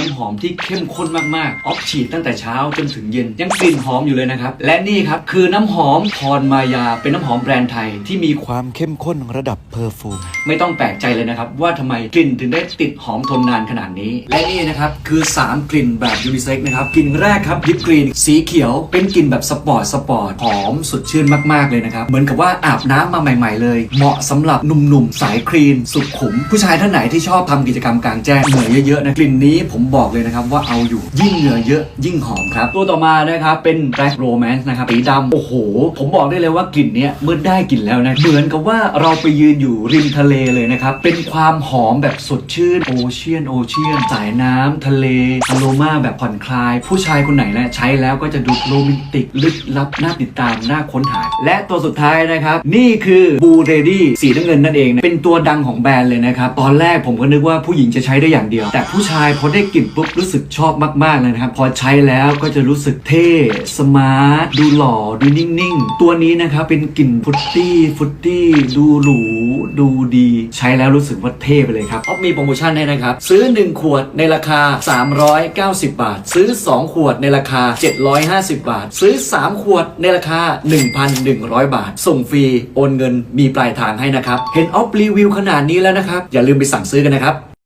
น้ำหอมที่เข้มข้นมากๆ ออฟฉีดตั้งแต่เช้าจนถึงเย็นยังกลิ่นหอมอยู่เลยนะครับ และนี่ครับคือน้ำหอมพรมายา เป็นน้ำหอมแบรนด์ไทยที่มีความเข้มข้นระดับเพอร์ฟูมไม่ต้องแปลกใจเลยนะครับ ว่าทำไมกลิ่นถึงได้ติดหอมทนนานขนาดนี้ และนี่นะครับคือ 3 กลิ่นแบบยูนิเซ็กนะครับกลิ่นแรกครับยิปกรีนสีเขียว เป็นกลิ่นแบบสปอร์ตสปอร์ตหอมสดชื่นมากๆเลยนะครับเหมือนกับว่าอาบน้ำมาใหม่ ๆ เลย เหมาะสำหรับหนุ่มๆสายคลีนสุขุม ผู้ชายท่านไหนที่ชอบทำกิจกรรมกลางแจ้งเหงื่อเยอะๆนะกลิ่นนี้ผมบอกเลยนะครับว่าเอาอยู่ยิ่งเหงื่อเยอะยิ่งหอมครับ ตัวต่อมานะครับเป็น Black Romance นะครับสีดำโอ้โห ผมบอกได้เลยว่ากลิ่นเนี้ยเมื่อได้กลิ่นแล้วนะเหมือนกับว่าเราไปยืนอยู่ริมทะเลเลยนะครับ เป็นความหอมแบบสดชื่นโอเชียนโอเชียนสายน้ำทะเลอโรมาแบบผ่อนคลาย ผู้ชายคนไหนนะใช้แล้วก็จะดูโรแมนติกลึกลับน่าติดตามน่าค้นหา และตัวสุดท้ายนะครับ นี่คือบูเรดี้สีน้ำเงินนั่นเองนะเป็นตัวดังของแบรนด์เลยนะครับตอนแรกผมก็นึกว่าผู้หญิงจะใช้ได้อย่างเดียว แต่ผู้ชายพอได้กลิ่นปุ๊บรู้สึกชอบมากๆเลยนะครับ พอใช้แล้วก็จะรู้สึกเท่สมาร์ทดูหล่อดูนิ่งๆ ตัวนี้นะครับเป็นกลิ่นฟุตตี้ฟุตตี้ดูหรูดูดี ใช้แล้วรู้สึกว่าเท่ไปเลยครับออฟมีโปรโมชั่นให้นะครับ ซื้อ 1 ขวดในราคา 390 บาท ซื้อ 2 ขวดในราคา 750 บาท ซื้อ 3 ขวดในราคา 1,100 บาท ส่งฟรีโอนเงินมีปลายทางให้นะครับ เห็นออฟรีวิวขนาดนี้แล้วนะครับ อย่าลืมไปสั่งซื้อกันนะครับ